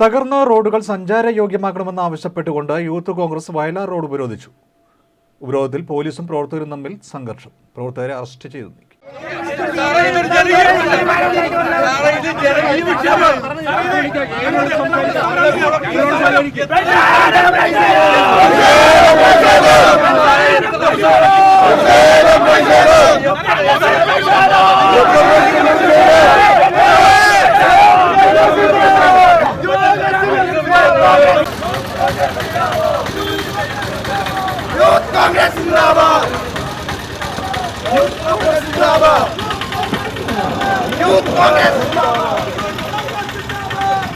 തകർന്ന റോഡുകൾ സഞ്ചാരയോഗ്യമാക്കണമെന്ന് ആവശ്യപ്പെട്ടുകൊണ്ട് യൂത്ത് കോൺഗ്രസ് വയലാർ റോഡ് ഉപരോധിച്ചു. ഉപരോധത്തിൽ പോലീസും പ്രവർത്തകരും തമ്മിൽ സംഘർഷം. പ്രവർത്തകരെ അറസ്റ്റ് ചെയ്തു നീക്കി. യൂത്ത് കോൺഗ്രസ് സിന്ദാബാദ് യൂത്ത് കോൺഗ്രസ് സിന്ദാബാദ് യൂത്ത് കോൺഗ്രസ്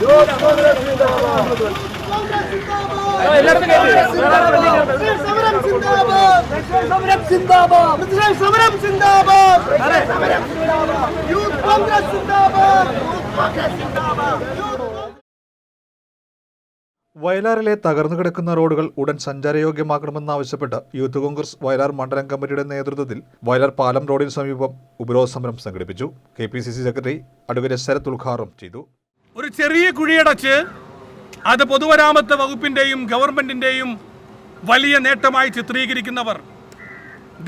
യൂത്ത് കോൺഗ്രസ് സിന്ദാബാദ് സമരം സിന്ദാബാദ് സമരം സിന്ദാബാദ് പ്രതിഷേധ സമരം സിന്ദാബാദ് സമരം സിന്ദാബാദ് യൂത്ത് വയലാറിലെ തകർന്നു കിടക്കുന്ന റോഡുകൾ ഉടൻ സഞ്ചാരയോഗ്യമാക്കണമെന്നാവശ്യപ്പെട്ട് യൂത്ത് കോൺഗ്രസ് വയലാർ മണ്ഡലം കമ്മിറ്റിയുടെ നേതൃത്വത്തിൽ വയലാർ പാലം റോഡിന് സമീപം ഉപരോധ സമരം സംഘടിപ്പിച്ചു. K P C C secretary advocate Sarath ഉദ്ഘാടനം ചെയ്തു. ഒരു ചെറിയ കുഴിയടച്ച് അത് പൊതുമരാമത്ത് വകുപ്പിന്റെയും ഗവൺമെന്റിന്റെയും വലിയ നേട്ടമായി ചിത്രീകരിക്കുന്നവർ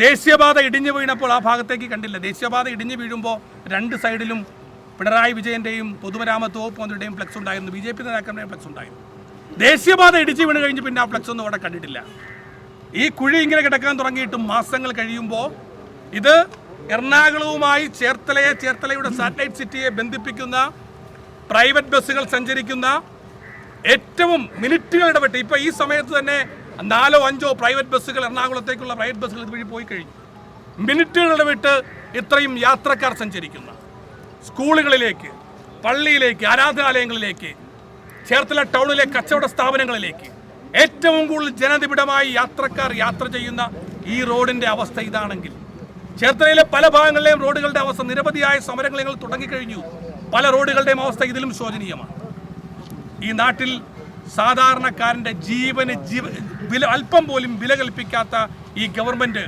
ദേശീയപാത ഇടിഞ്ഞു വീണപ്പോൾ ആ ഭാഗത്തേക്ക് കണ്ടില്ല. ദേശീയപാത ഇടിഞ്ഞു വീഴുമ്പോൾ രണ്ട് സൈഡിലും പിണറായി വിജയന്റെയും പൊതുമരാമത്ത് വകുപ്പ് മന്ത്രിയുടെയും ഫ്ലക്സ് ഉണ്ടായിരുന്നു. ബി ജെ പി നേതാക്കളുടെയും ഫ്ലക്സ് ഉണ്ടായിരുന്നു. ദേശീയപാത ഇടിച്ചു വീണ് കഴിഞ്ഞ് പിന്നെ ആ ഫ്ലെക്സ് ഒന്നും അവിടെ കണ്ടിട്ടില്ല. ഈ കുഴി ഇങ്ങനെ കിടക്കാൻ തുടങ്ങിയിട്ട് മാസങ്ങൾ കഴിയുമ്പോൾ ഇത് എറണാകുളവുമായി ചേർത്തലയെ ചേർത്തലയുടെ സാറ്റലൈറ്റ് സിറ്റിയെ ബന്ധിപ്പിക്കുന്ന പ്രൈവറ്റ് ബസ്സുകൾ സഞ്ചരിക്കുന്ന ഏറ്റവും മിനിറ്റുകൾ ഇടപെട്ട്. ഇപ്പോൾ ഈ സമയത്ത് തന്നെ നാലോ അഞ്ചോ പ്രൈവറ്റ് ബസ്സുകൾ എറണാകുളത്തേക്കുള്ള പ്രൈവറ്റ് ബസ്സുകൾ ഇതുവഴി പോയി കഴിഞ്ഞു. മിനിറ്റുകൾ ഇടവിട്ട് ഇത്രയും യാത്രക്കാർ സഞ്ചരിക്കുന്ന. സ്കൂളുകളിലേക്ക് പള്ളിയിലേക്ക് ആരാധനാലയങ്ങളിലേക്ക് ചേർത്തല ടൗണിലെ കച്ചവട സ്ഥാപനങ്ങളിലേക്ക് ഏറ്റവും കൂടുതൽ ജനനിബിഡമായി യാത്രക്കാർ യാത്ര ചെയ്യുന്ന ഈ റോഡിന്റെ അവസ്ഥ ഇതാണെങ്കിൽ ചേർത്തലയിലെ പല ഭാഗങ്ങളിലെയും റോഡുകളുടെ അവസ്ഥ നിരവധിയായ സമരങ്ങൾ ഞങ്ങൾ തുടങ്ങിക്കഴിഞ്ഞു. പല റോഡുകളുടെയും അവസ്ഥ ഇതിലും ശോചനീയമാണ്. ഈ നാട്ടിൽ സാധാരണക്കാരന്റെ ജീവന് ജീവ വില അല്പം പോലും വില കൽപ്പിക്കാത്ത ഈ ഗവൺമെന്റ്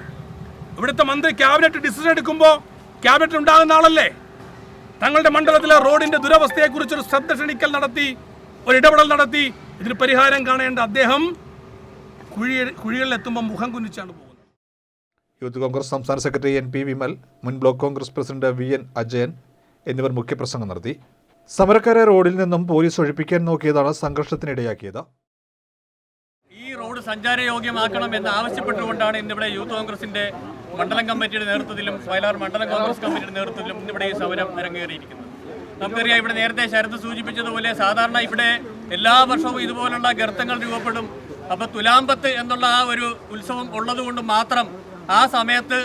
ഇവിടുത്തെ മന്ത്രി ക്യാബിനറ്റ് ഡിസിഷൻ എടുക്കുമ്പോൾ ക്യാബിനറ്റ് ഉണ്ടാകുന്ന ആളല്ലേ? തങ്ങളുടെ മണ്ഡലത്തിലെ റോഡിന്റെ ദുരവസ്ഥയെക്കുറിച്ചൊരു ശ്രദ്ധ ക്ഷണിക്കൽ നടത്തി ഒരു ഇടപെടൽ നടത്തി. ഇതിന് പരിഹാരം കാണേണ്ട അദ്ദേഹം കുഴി കുഴികളിലെത്തുമ്പോൾ മുഖം കുനിച്ചാണ് പോകുന്നത്. യൂത്ത് കോൺഗ്രസ് സംസ്ഥാന സെക്രട്ടറി എൻ പി വിമൽ മുൻ block Congress president V N Ajayan എന്നിവർ മുഖ്യപ്രസംഗം നടത്തി. സമരക്കാരെ റോഡിൽ നിന്നും പോലീസ് ഒഴിപ്പിക്കാൻ നോക്കിയതാണ് സംഘർഷത്തിനിടയാക്കിയത്. ഈ റോഡ് സഞ്ചാരയോഗ്യമാക്കണം എന്ന് ആവശ്യപ്പെട്ടുകൊണ്ടാണ് ഇന്നിവിടെ യൂത്ത് കോൺഗ്രസിന്റെ മണ്ഡലം കമ്മിറ്റിയുടെ നേതൃത്വത്തിലും വയലാർ മണ്ഡലം കോൺഗ്രസ് കമ്മിറ്റിയുടെ നേതൃത്വത്തിലും ഇന്നിവിടെ ഈ സമരം അരങ്ങേറിയിരിക്കുന്നത്. നമുക്കറിയാം ഇവിടെ നേരത്തെ ശരത്ത് സൂചിപ്പിച്ചതുപോലെ സാധാരണ ഇവിടെ എല്ലാ വർഷവും ഇതുപോലുള്ള ഗർത്തങ്ങൾ രൂപപ്പെടും. അപ്പോൾ തുലാമ്പത്ത് എന്നുള്ള ആ ഒരു ഉത്സവം ഉള്ളതുകൊണ്ട് മാത്രം ആ സമയത്ത്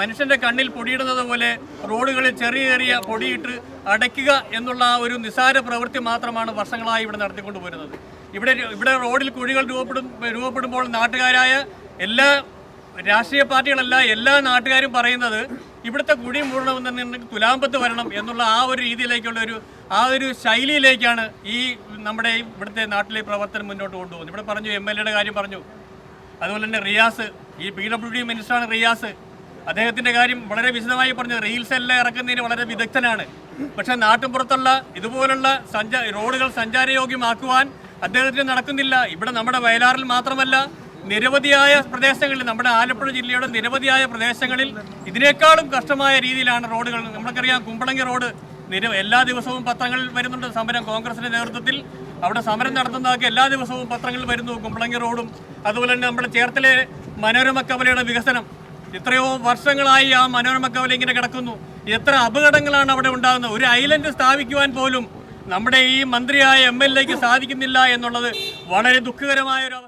മനുഷ്യന്റെ കണ്ണിൽ പൊടിയിടുന്നത് പോലെ റോഡുകളിൽ ചെറിയ ചെറിയ പൊടിയിട്ട് അടയ്ക്കുക എന്നുള്ള ആ ഒരു നിസാര പ്രവൃത്തി മാത്രമാണ് വർഷങ്ങളായി ഇവിടെ നടത്തിക്കൊണ്ട് പോരുന്നത് ഇവിടെ ഇവിടെ റോഡിൽ കുഴികൾ രൂപപ്പെടും രൂപപ്പെടുമ്പോൾ നാട്ടുകാരായ എല്ലാ രാഷ്ട്രീയ പാർട്ടികളല്ല എല്ലാ നാട്ടുകാരും പറയുന്നത് ഇവിടുത്തെ കുഴി മൂടണമെന്നുണ്ടെങ്കിൽ തുലാമ്പത്ത് വരണം എന്നുള്ള ആ ഒരു രീതിയിലേക്കുള്ള ഒരു ആ ഒരു ശൈലിയിലേക്കാണ് ഈ നമ്മുടെ ഇവിടുത്തെ നാട്ടിലെ പ്രവർത്തനം മുന്നോട്ട് കൊണ്ടുപോകുന്നത്. ഇവിടെ പറഞ്ഞു എം എൽ എയുടെ കാര്യം പറഞ്ഞു. അതുപോലെ തന്നെ റിയാസ് ഈ പി ഡബ്ല്യു ഡി മിനിസ്റ്ററാണ് റിയാസ്. അദ്ദേഹത്തിന്റെ കാര്യം വളരെ വിശദമായി പറഞ്ഞു. റീൽസ് എല്ലാം ഇറക്കുന്നതിന് വളരെ വിദഗ്ധനാണ്. പക്ഷെ നാട്ടിൻപുറത്തുള്ള ഇതുപോലുള്ള സഞ്ചാ റോഡുകൾ സഞ്ചാരയോഗ്യമാക്കുവാൻ അദ്ദേഹത്തിന് നടക്കുന്നില്ല. ഇവിടെ നമ്മുടെ വയലാറിൽ മാത്രമല്ല നിരവധിയായ പ്രദേശങ്ങളിൽ നമ്മുടെ ആലപ്പുഴ ജില്ലയുടെ നിരവധിയായ പ്രദേശങ്ങളിൽ ഇതിനേക്കാളും കഷ്ടമായ രീതിയിലാണ് റോഡുകൾ. നമ്മൾക്കറിയാം കുമ്പളങ്ങി റോഡ് നിര എല്ലാ ദിവസവും പത്രങ്ങളിൽ വരുന്നുണ്ട്. സമരം കോൺഗ്രസിന്റെ നേതൃത്വത്തിൽ അവിടെ സമരം നടത്തുന്നതൊക്കെ എല്ലാ ദിവസവും പത്രങ്ങളിൽ വരുന്നു. കുമ്പളങ്ങി റോഡും അതുപോലെ തന്നെ നമ്മുടെ ചേർത്തലെ മനോരമ കവലയുടെ വികസനം. എത്രയോ വർഷങ്ങളായി ആ മനോരമ കവല ഇങ്ങനെ കിടക്കുന്നു. എത്ര അപകടങ്ങളാണ് അവിടെ ഉണ്ടാകുന്നത്? ഒരു ഐലൻഡ് സ്ഥാപിക്കുവാൻ പോലും നമ്മുടെ ഈ മന്ത്രിയായ എം എൽ എക്ക് സാധിക്കുന്നില്ല എന്നുള്ളത് വളരെ ദുഃഖകരമായ ഒരു